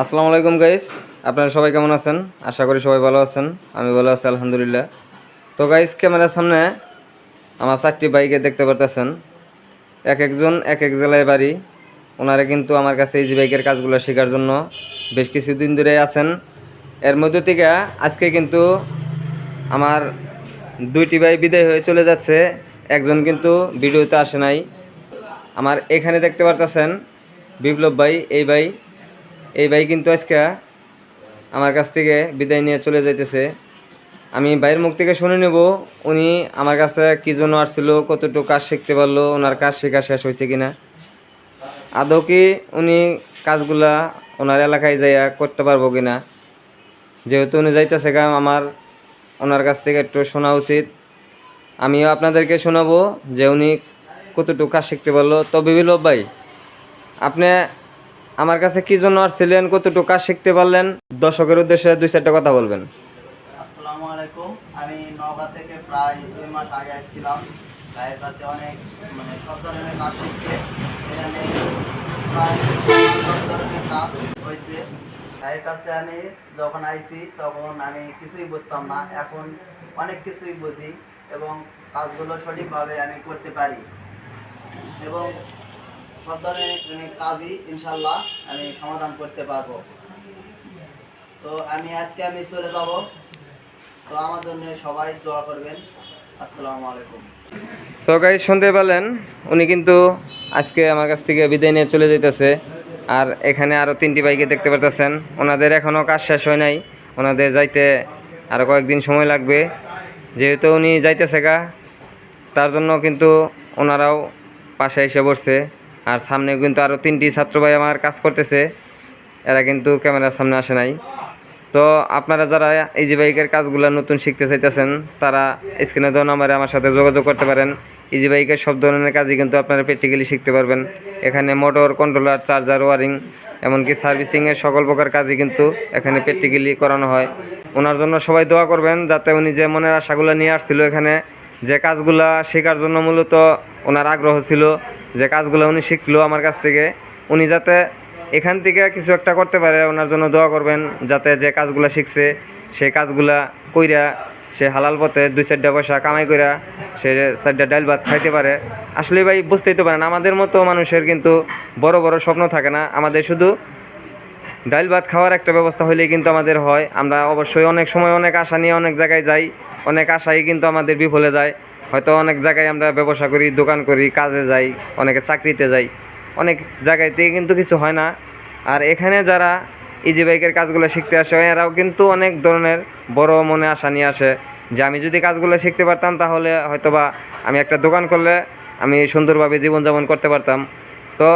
আসসালামু আলাইকুম গাইস আপনারা সবাই কেমন আছেন? আশা করি সবাই ভালো আছেন। আমি ভালো আছি, আলহামদুলিল্লাহ। তো গাইস ক্যামেরার সামনে আমার চারটি বাইকে দেখতে পারতেছেন। এক একজন, এক এক জেলায় বাড়ি। ওনারা কিন্তু আমার কাছে এই যে বাইকের কাজগুলো শেখার জন্য বেশ কিছুদিন ধরে আছেন। এর মধ্যে থেকে আজকে কিন্তু আমার দুইটি ভাই বিদায় হয়ে চলে যাচ্ছে। একজন কিন্তু ভিডিওতে আসে নাই। আমার এখানে দেখতে পারতেছেন বিপ্লব ভাই, এই ভাই। এই ভাই কিন্তু আজকে আমার কাছ থেকে বিদায় নিয়ে চলে যাইতেছে। আমি ভাইয়ের মুখ থেকে শুনে নেব, উনি আমার কাছে কী জন্য আসছিল, কতটুকু কাজ শিখতে পারল, ওনার কাজ শেখা শেষ হয়েছে কি না আদৌ কি উনি কাজগুলা ওনার এলাকায় যাইয়া করতে পারব কি না যেহেতু উনি যাইতেছে গা, আমার ওনার কাছ থেকে একটু শোনা উচিত। আমিও আপনাদেরকে শোনাবো যে উনি কতটুকু কাজ শিখতে পারল। তো বিপ্লব ভাই, আপনি আমার কাছে কি জন্য আর আসছিলেন কতটুকু কাজ শিখতে পারলেন? দর্শকের উদ্দেশ্যে দুই চারটা কথা বলবেন। আসসালামু আলাইকুম। আমি নওগাঁ থেকে প্রায় দুই মাস আগে আসছিলাম। ভাইয়ের কাছে অনেক মানে সব ধরনের কাজ শিখতে। এখানে প্রায় সব ধরনের কাজ হয়েছে। ভাইয়ের কাছে আমি যখন আইছি, তখন আমি কিছুই বুঝতাম না। এখন অনেক কিছুই বুঝি এবং কাজগুলো সঠিকভাবে আমি করতে পারি। এবং মানে কাজই ইনশাল্লাহ আমি সমাধান করতে পারব। তো আমি আজকে আমি চলে যাব। তো আমার জন্য সবাই দোয়া করবেন। আসসালামু আলাইকুম। তো গাই শুনতে পেলেন, উনি কিন্তু আজকে আমার কাছ থেকে বিদায় নিয়ে চলে যেতেছে আর এখানে আরও তিনটি বাইকে দেখতে পারতেছেন। ওনাদের এখনও কাজ শেষ হয় নাই। ওনাদের যাইতে আরও কয়েকদিন সময় লাগবে। যেহেতু উনি যাইতেছে গা, তার জন্য কিন্তু ওনারাও পাশে এসে বসছে। আর সামনে কিন্তু আরও তিনটি ছাত্র ভাই আমার কাজ করতেছে। এরা কিন্তু ক্যামেরার সামনে আসে নাই। তো আপনারা যারা যে বাইকের কাজগুলো নতুন শিখতে চাইতেছেন, তারা স্ক্রিনে দেওয়া নাম্বারে আমার সাথে যোগাযোগ করতে পারেন। ইজি বাইকের সব ধরনের কাজই কিন্তু আপনারা প্র্যাকটিক্যালি শিখতে পারবেন। এখানে মোটর কন্ট্রোলার চার্জার ওয়ারিং এমনকি সার্ভিসিংয়ের সকল প্রকার কাজই কিন্তু এখানে প্র্যাকটিক্যালি করানো হয়। ওনার জন্য সবাই দোয়া করবেন, যাতে উনি যে মনের আশাগুলো নিয়ে আসছিল এখানে যে কাজগুলা শেখার জন্য মূলত ওনার আগ্রহ ছিল, যে কাজগুলো উনি শিখলো আমার কাছ থেকে, উনি যাতে এখান থেকে কিছু একটা করতে পারে, ওনার জন্য দোয়া করবেন যাতে যে কাজগুলো শিখছে সেই কাজগুলা কইরা সে হালাল পথে দুই চারটা পয়সা কামাই কইরা সে চারটা ডাল ভাত খাইতে পারে। আসলে ভাই, বুঝতেই তো পারেন, আমাদের মতো মানুষের কিন্তু বড় বড় স্বপ্ন থাকে না। আমাদের শুধু ডাল ভাত খাওয়ার একটা ব্যবস্থা হলেই কিন্তু আমাদের হয়। আমরা অবশ্যই অনেক সময় অনেক আশা নিয়ে অনেক জায়গায় যাই। অনেক আশাই কিন্তু আমাদের বিফলে যায়। হয়তো অনেক জায়গায় আমরা ব্যবসা করি, দোকান করি, কাজে যাই, অনেকে চাকরিতে যাই। অনেক জায়গায় থেকে কিন্তু কিছু হয় না। আর এখানে যারা ইজি বাইকের কাজগুলো শিখতে আসে, এরাও কিন্তু অনেক ধরনের বড় মনে আশা নিয়ে আসে যে আমি যদি কাজগুলো শিখতে পারতাম তাহলে হয়তোবা আমি একটা দোকান করলে আমি সুন্দরভাবে জীবনযাপন করতে পারতাম। তো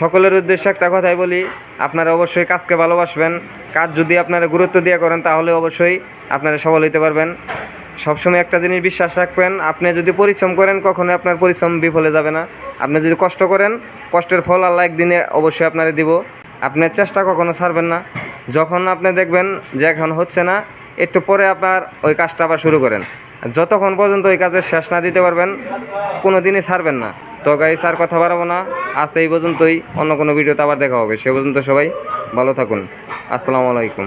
সকলের উদ্দেশ্যে একটা কথাই বলি, আপনারা অবশ্যই কাজকে ভালোবাসবেন। কাজ যদি আপনারা গুরুত্ব দিয়ে করেন তাহলে অবশ্যই আপনারা সফল হইতে পারবেন। সবসময় একটা জিনিস বিশ্বাস রাখবেন, আপনি যদি পরিশ্রম করেন, কখনোই আপনার পরিশ্রম বিফলে যাবে না। আপনি যদি কষ্ট করেন, কষ্টের ফল আল্লাহ একদিনে অবশ্যই আপনারে দিব। আপনার চেষ্টা কখনো ছাড়বেন না। যখন আপনি দেখবেন যে এখন হচ্ছে না, একটু পরে আপনার ওই কাজটা আবার শুরু করেন। যতক্ষণ পর্যন্ত ওই কাজের শেষ না দিতে পারবেন কোনো দিনই ছাড়বেন না। তো গাই স্যার কথা বাড়াবো না। আজ এই পর্যন্তই। অন্য কোনো ভিডিওতে আবার দেখা হবে। সে পর্যন্ত সবাই ভালো থাকুন। আসসালামু আলাইকুম।